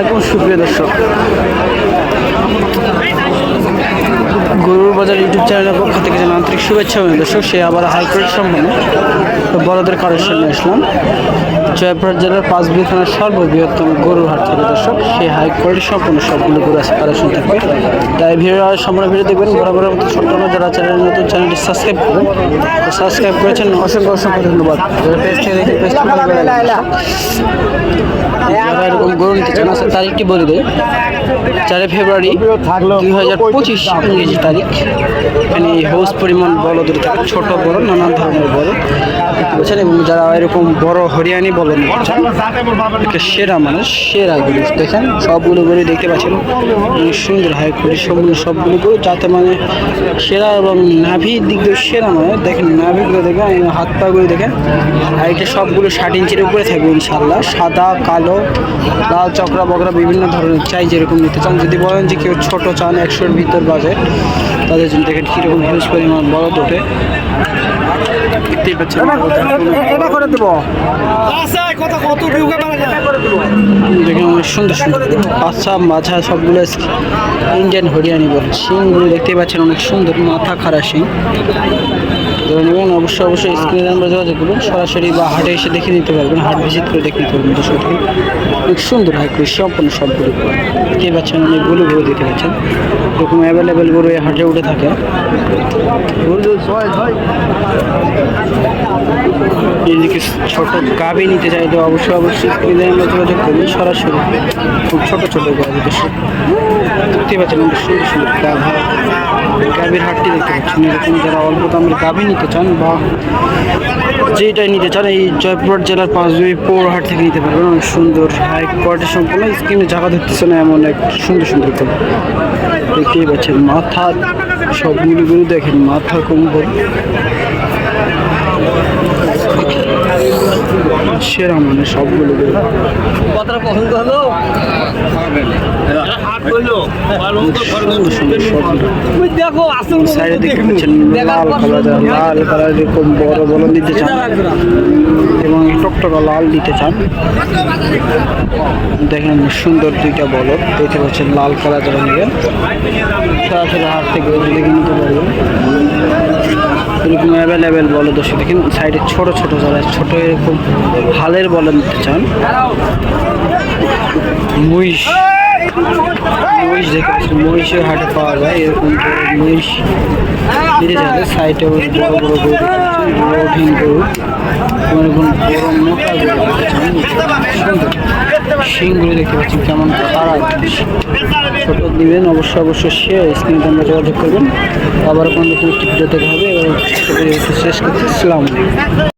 আলাইকুম, সুপ্রিয় দর্শক। গরুর বাজার ইউটিউব চ্যানেলের পক্ষ থেকে যেন আন্তরিক শুভেচ্ছা দর্শক, সে আবার হাইকোর্ট সম্বন্ধে বড়দের কারোর সামনে আসলাম। জয়পুর জেলার পাঁচবিল থানার সর্ববৃহত্তম গরুর হাট থেকে দর্শক, সেই হাইকোর্টের সম্পূর্ণ সবগুলো গরু আছে কালেকশন থাকবে। তাই ভিডিও সম্পূর্ণ ভিডিও দেখবেন। বরাবর মতো ছোট্ট যারা চ্যানেল নতুন চ্যানেলটি সাবস্ক্রাইব করবেন সাবস্ক্রাইব করেছেন, অসংখ্য অসংখ্য ধন্যবাদ। এরকম গরু নিতে চান আচ্ছা তারিখটি বলে দেয় চারই ফেব্রুয়ারি দুই হাজার পঁচিশ ইংরেজি তারিখ। এখানে হোস পরিমাণ থাকে, ছোট বড়, নানান ধরনের বড় বুঝছেন? এবং যারা এরকম বড় হরিয়ানি সেরা মানুষ সেরা গরু। দেখেন সবগুলো গরু দেখতে পাচ্ছেন। সুন্দর হাই করে সবগুলো গরু যাতে মানে সেরা এবং নাভির দিক দিয়ে সেরা মানে দেখেন নাভিগুলো এই হাত পা পাগুলো দেখেন আর এটা সবগুলো ষাট ইঞ্চির উপরে থাকবে ইনশাল্লাহ সাদা কালো লাল চকরা বকরা বিভিন্ন ধরনের চাই যেরকম নিতে চান। যদি বলেন যে কেউ ছোট চান একশোর ভিতর বাজেট তাদের জন্য দেখেন কীরকম হিউজ পরিমাণ বড় ওঠে দেখতেই পাচ্ছেন এটা করে দেবো। দেখেন অনেক সুন্দর সুন্দর বাচ্চা মাছা সবগুলো ইন্ডিয়ান হরিয়ানি বলে। শিংগুলো দেখতেই পাচ্ছেন অনেক সুন্দর মাথা খাড়া শিং ধরে নেবেন অবশ্যই অবশ্যই স্ক্রিনে নাম্বার যোগাযোগ করবেন সরাসরি বা হাটে এসে দেখে নিতে পারবেন, হাট ভিজিট করে দেখে নিতে পারবেন দর্শক অনেক সুন্দর হয় কৃষি সম্পূর্ণ সবগুলো দেখতেই পাচ্ছেন অনেকগুলো গরু দেখতে পাচ্ছেন। এরকম অ্যাভেলেবেল গরু এই হাটে উঠে থাকে। এদিকে ছোট গাবি নিতে চাই তো অবশ্যই অবশ্যই স্ক্রিনে আমরা যোগাযোগ করবেন সরাসরি, খুব ছোট ছোট গাবি দেশে দেখতে পাচ্ছেন অনেক সুন্দর সুন্দর গাভি, গাভীর হাটটি দেখতে পাচ্ছেন। এরকম যারা অল্প দামের গাভি নিতে চান বা যেটাই নিতে চান, এই জয়পুর জেলার পাঁচবি পৌরহাট থেকে নিতে পারবেন। অনেক সুন্দর, হাই কোয়ালিটি সম্পূর্ণ স্ক্রিনে জায়গা ধরতেছে না, এমন এক সুন্দর সুন্দর গাভি দেখতেই পাচ্ছেন, মাথা সবগুলো গরু দেখেন, মাথা কম্বল। সেরা মানে সবগুলো কথাটা পছন্দ হলো দেখো আসল সাইডে দেখতে পাচ্ছেন লাল কালার লাল কালার এরকম বড় বড় দিতে চান। এবং টকটকা লাল দিতে চান। দেখেন সুন্দর দুইটা বলদ দেখতে পাচ্ছেন লাল কালার যারা নেবেন সরাসরি হাট থেকে এসে দেখে নিতে পারবেন এরকম অ্যাভেলেবেল বলদ দোষে দেখেন সাইডে ছোট ছোট যারা ছোট এরকম হালের বলদ নিতে চান। মহিষ। মহিষ দেখে পাচ্ছেন মহিষের হাটে পাওয়া যায়, এরকম করে মহিষ নিতে সাইডে বড় বড় গরু দেখতে বড় ঢিং গরু বড় মোটা গরু দেখতে দেখতে পাচ্ছেন কেমন খারাপ ছোট দিবেন অবশ্যই অবশ্যই সে স্ক্রিনে আমরা যোগাযোগ করবেন। আবার কোনো একটি ভিডিও হবে একটু শেষ করতে